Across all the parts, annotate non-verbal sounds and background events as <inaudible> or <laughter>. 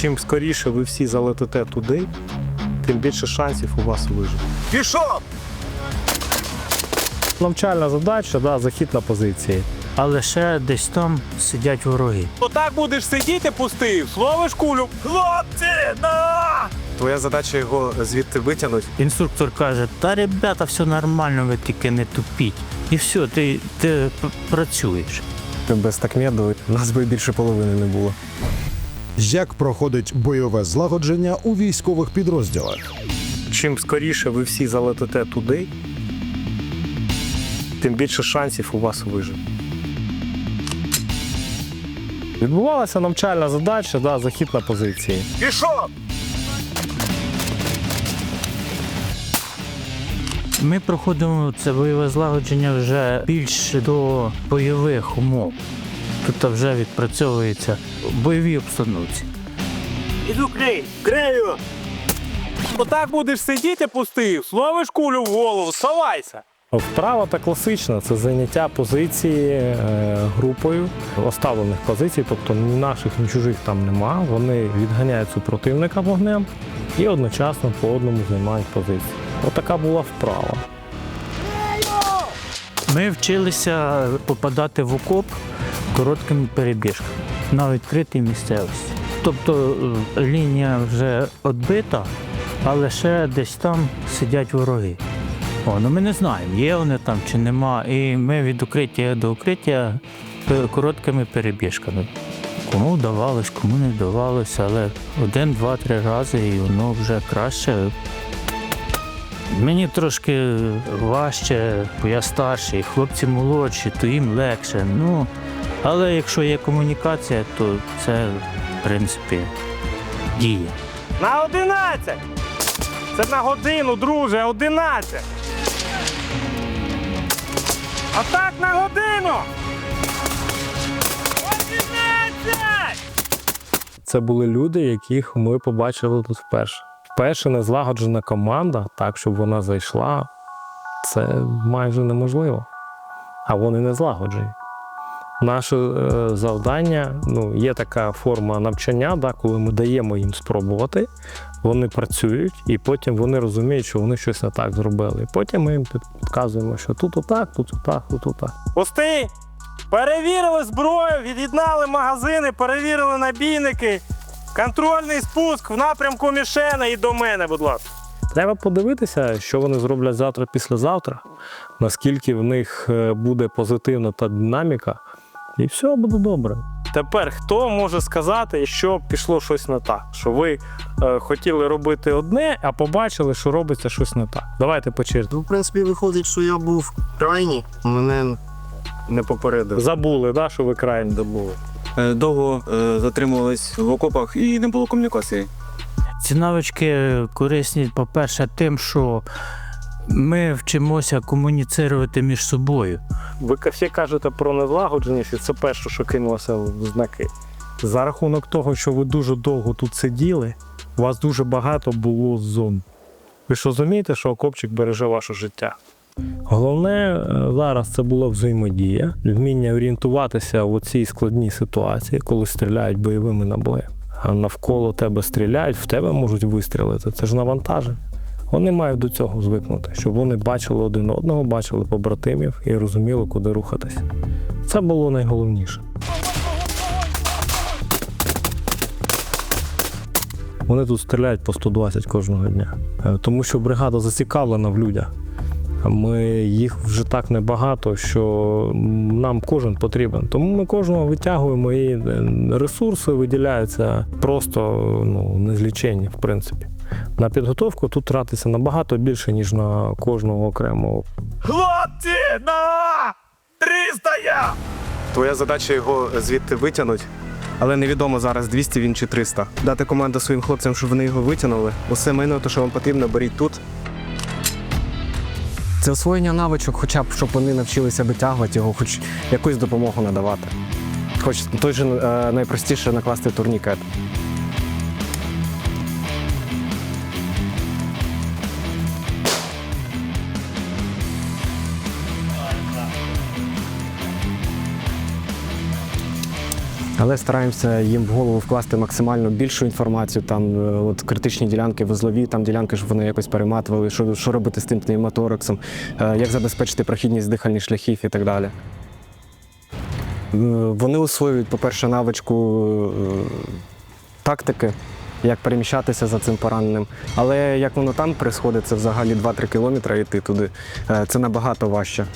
Чим скоріше ви всі залетите туди, тим більше шансів у вас вижити. Пішов! Навчальна задача, да, захід на позиції. Але ще десь там сидять вороги. Отак будеш сидіти пустив, словиш кулю. Хлопці, на! Твоя задача його звідти витягнути. Інструктор каже: та ребята, все нормально, ви тільки не тупіть. І все, ти, ти п- працюєш. Без такмеду нас би більше половини не було. Як проходить бойове злагодження у військових підрозділах? Чим скоріше ви всі залетите туди, тим більше шансів у вас вижити. Відбувалася навчальна задача, да, захід на позиції. Пішов! Ми проходимо це бойове злагодження вже більше до бойових умов. Тут вже відпрацьовується бойові обстановці. Іду крий, крею. Отак будеш сидіти пустив, словиш кулю в голову, совайся. Вправа та класична це заняття позиції е, групою оставлених позицій, тобто ні наших, ні чужих там нема. Вони відганяють супротивника вогнем і одночасно по одному займають позиції. Отака була вправа. Ми вчилися попадати в окоп короткими перебіжками на відкритій місцевості. Тобто е, лінія вже відбита, але ще десь там сидять вороги. О, ну ми не знаємо, є вони там чи нема. І ми від укриття до укриття короткими перебіжками. Кому вдавалось, кому не вдавалося, але один, два, три рази і воно вже краще. Мені трошки важче, бо я старший, хлопці молодші, то їм легше. Ну, але якщо є комунікація, то це, в принципі, діє. На 11! Це на годину, друже, 11! А так на годину! 11! Це були люди, яких ми побачили тут вперше. Вперше незлагоджена команда, так щоб вона зайшла, це майже неможливо. А вони не злагоджені. Наше е, завдання ну, є така форма навчання, да, коли ми даємо їм спробувати, вони працюють, і потім вони розуміють, що вони щось не так зробили. І потім ми їм підказуємо, що тут отак, тут отак, тут отак. Пусти! Перевірили зброю, від'єднали магазини, перевірили набійники. Контрольний спуск в напрямку мішена і до мене, будь ласка. Треба подивитися, що вони зроблять завтра, післязавтра, наскільки в них е, буде позитивна та динаміка, і все буде добре. Тепер хто може сказати, що пішло щось не так? Що ви е, хотіли робити одне, а побачили, що робиться щось не так. Давайте по черзі. Ну, в принципі, виходить, що я був крайній. Мене не попередив. Забули, да, що ви крайні добули. Е, довго е, затримувались в окопах і не було комунікації. Ці навички корисні, по-перше, тим, що ми вчимося комуніцирувати між собою. Ви всі кажете про незлагодженість, і це перше, що кинулося в знаки. За рахунок того, що ви дуже довго тут сиділи, у вас дуже багато було зон. Ви ж розумієте, що окопчик береже ваше життя. Головне е, зараз це була взаємодія, вміння орієнтуватися в цій складній ситуації, коли стріляють бойовими набоями. А навколо тебе стріляють, в тебе можуть вистрілити. Це ж навантаження. Вони мають до цього звикнути, щоб вони бачили один одного, бачили побратимів і розуміли, куди рухатись. Це було найголовніше. Вони тут стріляють по 120 кожного дня, Е, тому що бригада зацікавлена в людях. Ми їх вже так небагато, що нам кожен потрібен. Тому ми кожного витягуємо і е, ресурси виділяються просто ну, незліченні, в принципі. На підготовку тут тратиться набагато більше, ніж на кожного окремого. Хлопці, на! 300 я! Твоя задача його звідти витягнути. Але невідомо зараз 200 він чи 300. Дати команду своїм хлопцям, щоб вони його витягнули. Усе майно, то, що вам потрібно, беріть тут. Це освоєння навичок, хоча б щоб вони навчилися витягувати його, хоч якусь допомогу надавати. Хоч той же е, найпростіше накласти турнікет. Але стараємося їм в голову вкласти максимально більшу інформацію. Там е, от критичні ділянки, вузлові, там ділянки, щоб вони якось перематували, що, що робити з тим пневмоторексом, е, як забезпечити прохідність дихальних шляхів і так далі. Е, Вони освоюють, по-перше, навичку тактики, як переміщатися за цим пораненим. Але як воно там происходить, це взагалі 2-3 кілометри йти туди. Е, Це набагато важче.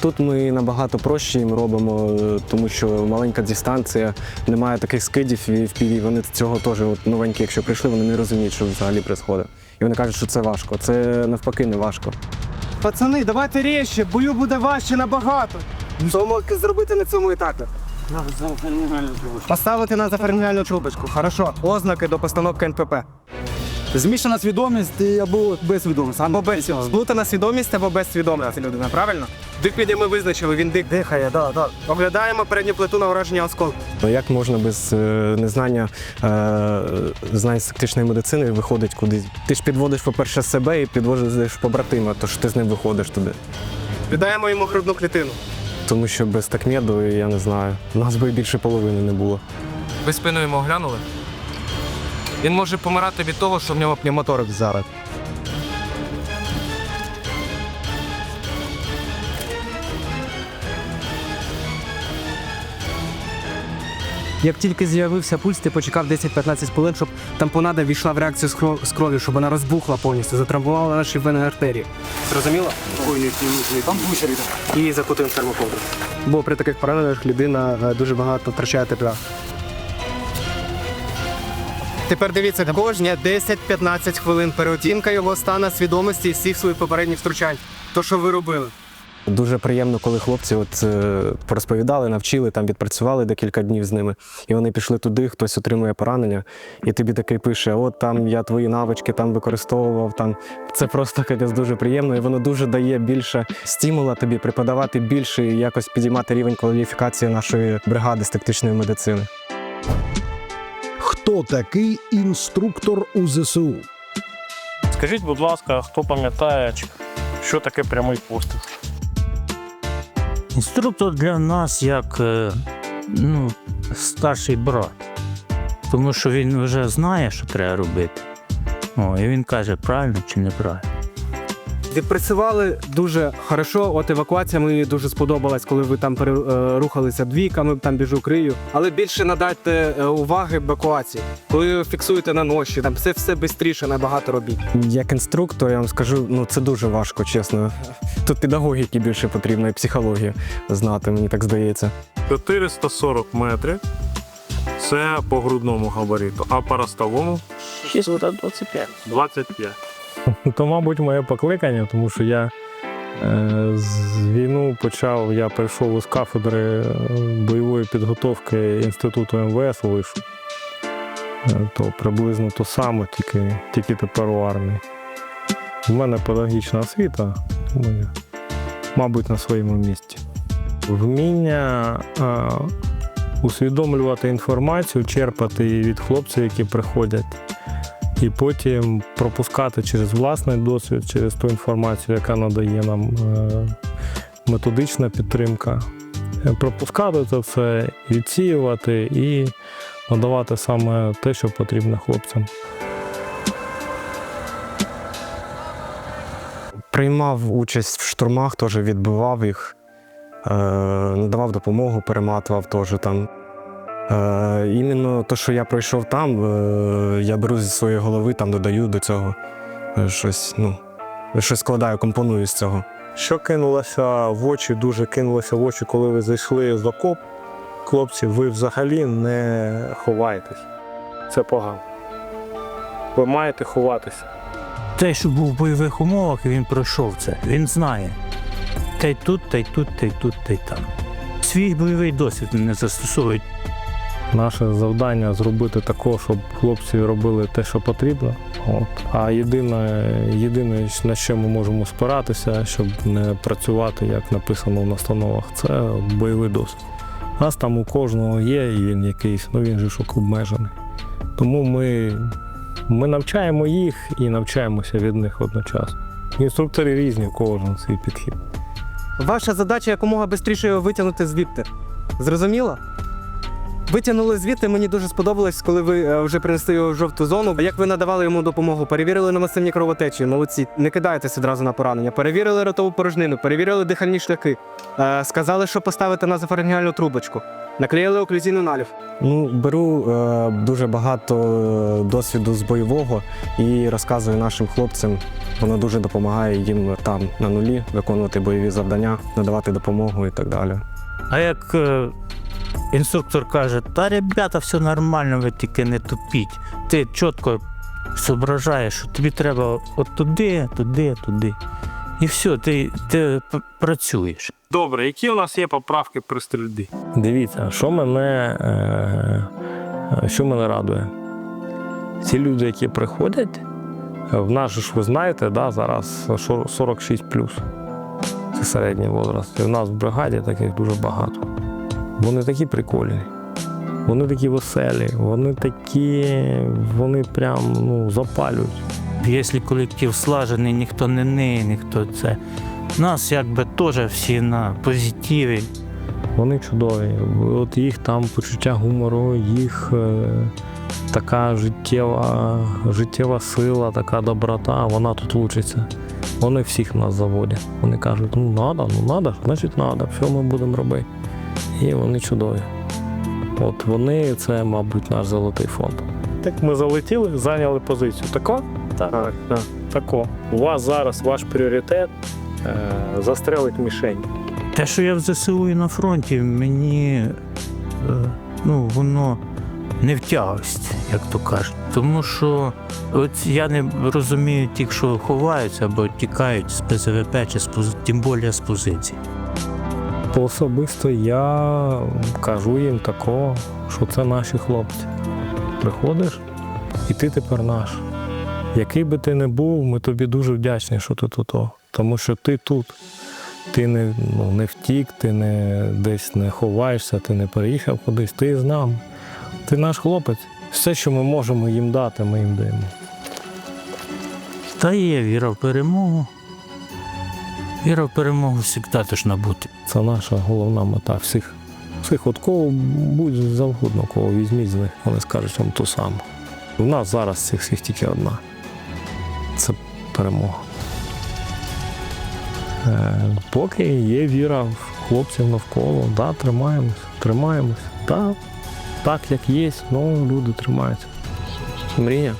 Тут ми набагато проще їм робимо, е, тому що маленька дистанція, немає таких скидів і в піві. Вони цього теж от новенькі, якщо прийшли, вони не розуміють, що взагалі відбувається. І вони кажуть, що це важко. Це навпаки не важко. Пацани, давайте ріжче, бою буде важче набагато. Що можете зробити на цьому етапі? Поставити на заферміальну трубочку. Хорошо. Ознаки до постановки НПП. Змішана свідомість або безсвідомість. Або без сплутана свідомість або без свідомості людина, правильно? Дик ми визначили, він дик дихає, да, да. Оглядаємо передню плиту на ураження осколку. Ну як можна без е, незнання е, знань з тактичної медицини виходить кудись? Ти ж підводиш, по-перше, себе і підводиш побратима, то що ти з ним виходиш туди. Віддаємо йому грудну клітину. Тому що без такмеду, я не знаю, нас би більше половини не було. Ви спину йому оглянули? Він може помирати від того, що в нього пневмоторик зараз. Як тільки з'явився пульс, ти почекав 10-15 хвилин, щоб тампонада війшла в реакцію з кров- з кров'ю, щоб вона розбухла повністю, затрамбувала наші вени артерії. Зрозуміло? І закутуємо термоковдру. Бо при таких пораненнях людина е, дуже багато втрачає тепла. Тепер дивіться, кожні 10-15 хвилин переоцінка його стану свідомості і всіх своїх попередніх втручань. То, що ви робили. Дуже приємно, коли хлопці от е, порозповідали, навчили, там відпрацювали декілька днів з ними. І вони пішли туди, хтось отримує поранення, і тобі такий пише: От там я твої навички там використовував. Там це просто капець дуже приємно, і воно дуже дає більше стимула тобі преподавати більше і якось підіймати рівень кваліфікації нашої бригади з тактичної медицини. Хто такий інструктор у ЗСУ? Скажіть, будь ласка, хто пам'ятає, що таке прямий постріл? Інструктор для нас як е, ну, старший брат. Тому що він вже знає, що треба робити. О, і він каже, правильно чи неправильно. Відпрацювали дуже хорошо. От евакуація мені дуже сподобалась, коли ви там е, рухалися двійками, там біжу крию. Але більше надайте е, уваги евакуації. Коли ви фіксуєте на ноші, там все все швидше набагато робіть. Як інструктор, я вам скажу, ну це дуже важко, чесно. Тут педагогіки більше потрібно, і психології знати, мені так здається. 440 метрів. Це по грудному габариту, а по ростовому 625. 25. <laughs> То, мабуть, моє покликання, тому що я е, з війну почав, я прийшов із кафедри е, бойової підготовки Інституту МВС вийшов. Е, То приблизно то саме, тільки, тільки тепер у армії. У мене педагогічна освіта, тому я, мабуть, на своєму місці. Вміння е, усвідомлювати інформацію, черпати її від хлопців, які приходять і потім пропускати через власний досвід, через ту інформацію, яка надає нам е, методична підтримка, Е, пропускати це все, відсіювати і надавати саме те, що потрібно хлопцям. Приймав участь в штурмах, теж відбивав їх, е, надавав допомогу, перематував теж там. Е, іменно те, що я пройшов там, е, я беру зі своєї голови, там додаю до цього е, щось, ну, щось складаю, компоную з цього. Що кинулося в очі, дуже кинулося в очі, коли ви зайшли в окоп. Хлопці, ви взагалі не ховаєтесь. Це погано. Ви маєте ховатися. Той, що був в бойових умовах, він пройшов це. Він знає. Та й тут, та й тут, та й тут, та й там. Свій бойовий досвід не застосовують. Наше завдання зробити тако, щоб хлопці робили те, що потрібно. От. А єдине, єдине, на що ми можемо спиратися, щоб не працювати, як написано в настановах, це бойовий досвід. Нас там у кожного є, і він якийсь, ну він же ж обмежений. Тому ми, ми навчаємо їх і навчаємося від них одночасно. Інструктори різні, кожен свій підхід. Ваша задача якомога швидше його витягнути звідти. Зрозуміло? Витягнули звідти, мені дуже сподобалось, коли ви е, вже принесли його в жовту зону. Як ви надавали йому допомогу, перевірили на масивні кровотечі, молодці. Не кидайтеся одразу на поранення. Перевірили ротову порожнину, перевірили дихальні шляхи. Е, сказали, що поставити назофарингіальну трубочку. Наклеїли оклюзійний налів. Ну, беру е, дуже багато е, досвіду з бойового і розказую нашим хлопцям. Воно дуже допомагає їм там на нулі виконувати бойові завдання, надавати допомогу і так далі. А як інструктор каже, та ребята, все нормально, ви тільки не тупіть. Ти чітко зображаєш, що тобі треба от туди, туди, туди. І все, ти, ти працюєш. Добре, які у нас є поправки при стрільбі? Дивіться, що мене, е, що мене радує. Ці люди, які приходять, в нас ж ви знаєте, да, зараз шо- 46 Це середній возраст. І в нас в бригаді таких дуже багато. Вони такі прикольні. Вони такі веселі, вони такі, вони прям ну, запалюють. Якщо колектив слажений, ніхто не ниє, ніхто це. Нас якби теж всі на позитиві. Вони чудові. От їх там почуття гумору, їх е, така життєва, життєва сила, така доброта, вона тут учиться. Вони всіх нас заводять. Вони кажуть, ну надо, ну надо, значить надо, що ми будемо робити. І вони чудові. От вони це, мабуть, наш золотий фонд. Так ми залетіли, зайняли позицію. Тако? Так, так. Тако. У вас зараз ваш пріоритет е, застрелить мішень. Те, що я в ЗСУ і на фронті, мені е, ну, воно не в тягость, як то кажуть. Тому що от я не розумію тих, що ховаються або тікають з ПЗВП чи з тим більше з позицій. То особисто я кажу їм такого, що це наші хлопці. Приходиш, і ти тепер наш. Який би ти не був, ми тобі дуже вдячні, що ти тут. Тому що ти тут. Ти не, ну, не втік, ти не десь не ховаєшся, ти не переїхав кудись, ти з нами. Ти наш хлопець. Все, що ми можемо їм дати, ми їм даємо. Та є віра в перемогу. Віра в перемогу завжди точно бути. Це наша головна мета всіх. Всіх, от кого будь завгодно, кого візьміть з них, вони скажуть вам ту саму. У нас зараз цих всіх тільки одна. Це перемога. Е, поки є віра в хлопців навколо, да, тримаємось, тримаємось. Да, так як є, ну люди тримаються. Мрія,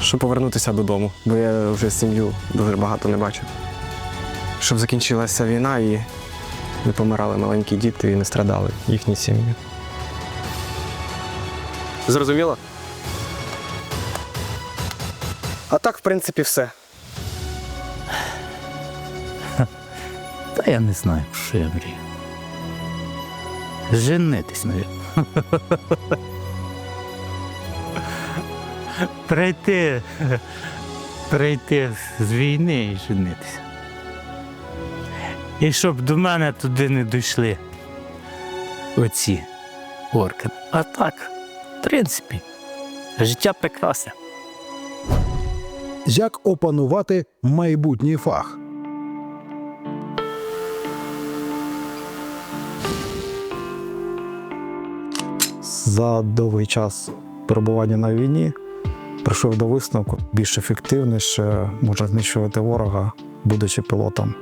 щоб повернутися додому, бо я вже сім'ю дуже багато не бачив. Щоб закінчилася війна і не помирали маленькі діти і не страдали їхні сім'ї. Зрозуміло? А так, в принципі, все. Та я не знаю, що я мрію. Женитись, навіть. Прийти, прийти з війни і женитися. І щоб до мене туди не дійшли оці орки. А так, в принципі, життя прекрасне. Як опанувати майбутній фах? за довгий час перебування на війні прийшов до висновку більш ефективніше можна знищувати ворога, будучи пілотом.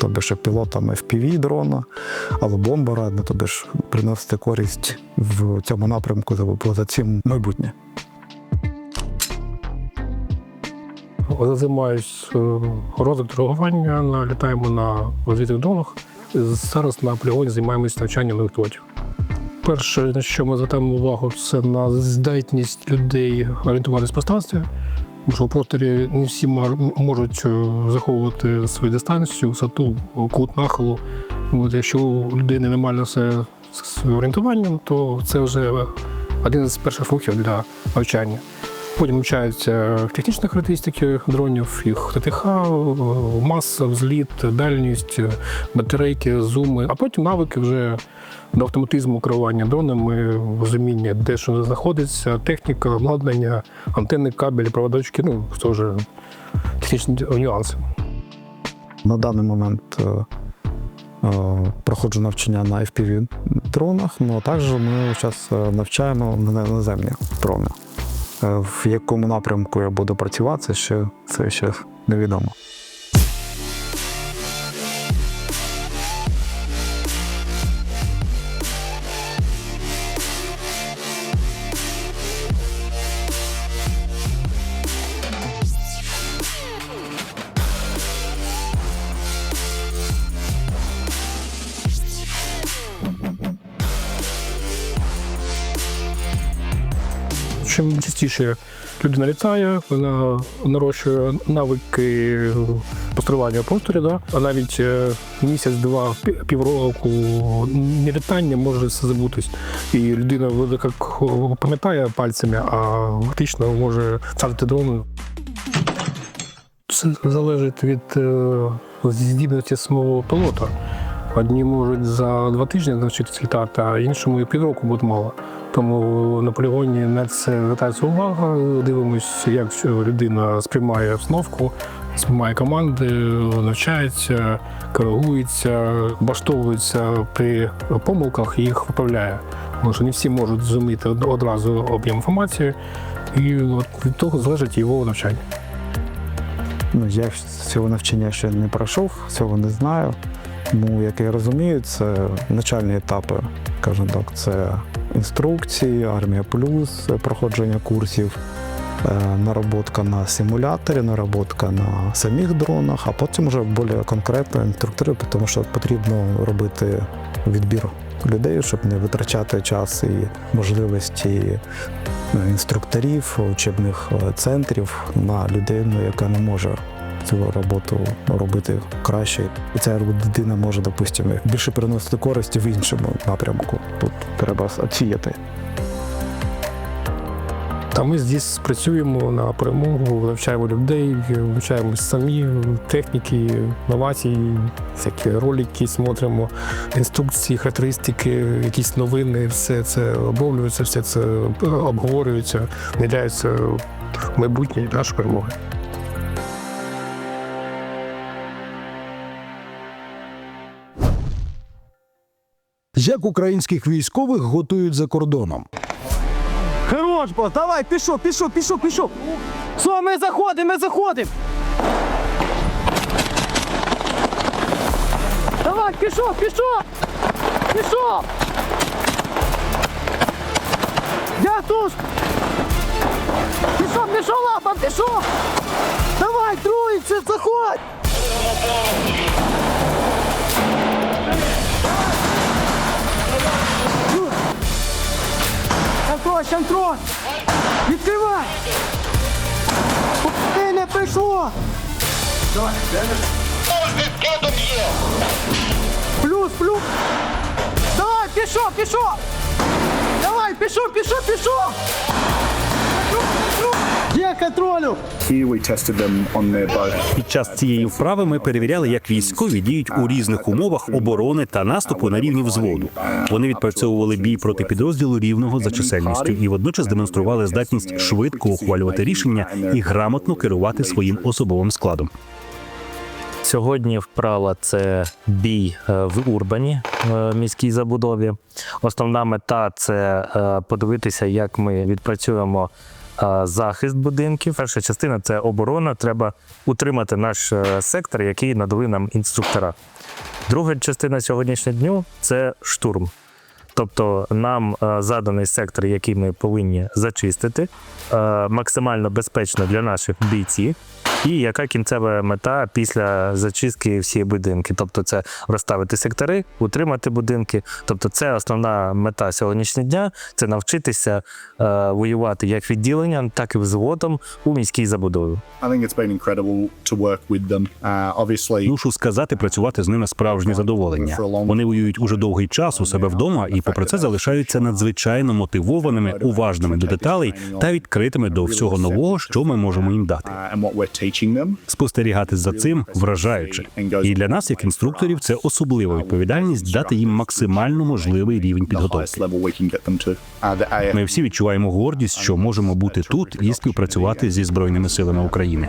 Тобі ж пілотом FPV дрона або бомбера, ну, тобі ж приносити користь в цьому напрямку за цим майбутнє. Займаюсь розвиток реагування, літаємо на розвідних дронах. Зараз на полігоні займаємось навчанням пілотів. Перше, на що ми звертаємо увагу, це на здатність людей орієнтуватися в пространстві. В просторі не всі можуть е, заховувати свою дистанцію, висоту, кут нахилу. От, якщо у людини нормально все з орієнтуванням, то це вже один з перших рухів для навчання. Потім навчаються технічні характеристики дронів, їх ТТХ, маса, взліт, дальність, батарейки, зуми, а потім навики вже до автоматизму керування дронами, розуміння, де що знаходиться, техніка, обладнання, антенни, кабелі, проводочки, ну це вже технічні нюанси. На даний момент е, Е, Проходжу навчання на FPV дронах, ну а також ми зараз навчаємо на наземні дрони. Е, В якому напрямку я буду працювати, ще це ще невідомо. Частіше людина літає, вона нарощує навики пострілання в просторі, да? а навіть е, місяць-два, півроку не літання може забутись. І людина як пам'ятає пальцями, а фактично може ставити дрон. Це залежить від е, здібності самого пілота. Одні можуть за два тижні навчитися літати, а іншому і півроку буде мало. Тому на полігоні на це звертається увага. Дивимось, як людина сприймає обстановку, сприймає команди, навчається, коригується, влаштовується при помилках і їх виправляє. Тому що не всі можуть зуміти одразу об'єм інформації, і от від того залежить його навчання. Ну, я цього навчання ще не пройшов, цього не знаю. Тому, як я розумію, це начальні етапи, скажімо так, це інструкції, армія плюс, проходження курсів, е, наработка на симуляторі, наработка на самих дронах, а потім вже більш конкретно інструктори, тому що потрібно робити відбір людей, щоб не витрачати час і можливості е, інструкторів, учебних е, центрів на людину, яка не може цю роботу робити краще. І ця людина може, допустимо, більше приносити користі в іншому напрямку. Тут треба оціяти. Та ми здесь працюємо на перемогу, навчаємо людей, навчаємо самі техніки, новації, всякі ролики смотримо, інструкції, характеристики, якісь новини, все це обовлюється, все це обговорюється, наділяється в майбутнє нашої перемоги. Як українських військових готують за кордоном? Хорош, бо, давай, пішов, пішов, пішов, пішов. Все, ми заходимо, ми заходимо. Давай, пішов, пішов. Пішов. Я тут. Пішов, пішов, лапа, пішов. Давай, троїться, заходь. Антрось, Антрось! Відкривай! Ти не прийшло! Плюс, плюс! Давай, пішов, пішов! Давай, пішов, пішов, пішов! Є контролю! Під час цієї вправи ми перевіряли, як військові діють у різних умовах оборони та наступу на рівні взводу. Вони відпрацьовували бій проти підрозділу рівного за чисельністю і водночас демонстрували здатність швидко ухвалювати рішення і грамотно керувати своїм особовим складом. Сьогодні вправа це бій е, в урбані е, міській забудові. Основна мета це е, подивитися, як ми відпрацюємо захист будинків. Перша частина це оборона. Треба утримати наш е, сектор, який надали нам інструктора. Друга частина сьогоднішнього дню це штурм. Тобто нам е, заданий сектор, який ми повинні зачистити, е, максимально безпечно для наших бійців. І яка кінцева мета після зачистки всіх будинки? Тобто, це розставити сектори, утримати будинки. Тобто, це основна мета сьогоднішнього дня це навчитися е, воювати як відділенням, так і взводом у міській забудові. Мушу сказати, працювати з ними справжнє задоволення. Вони воюють уже довгий час у себе вдома і, попри це, залишаються надзвичайно мотивованими, уважними до деталей та відкритими до всього нового, що ми можемо їм дати. Спостерігати за цим вражаюче. І для нас, як інструкторів, це особлива відповідальність дати їм максимально можливий рівень підготовки. Ми всі відчуваємо гордість, що можемо бути тут і співпрацювати зі збройними силами України.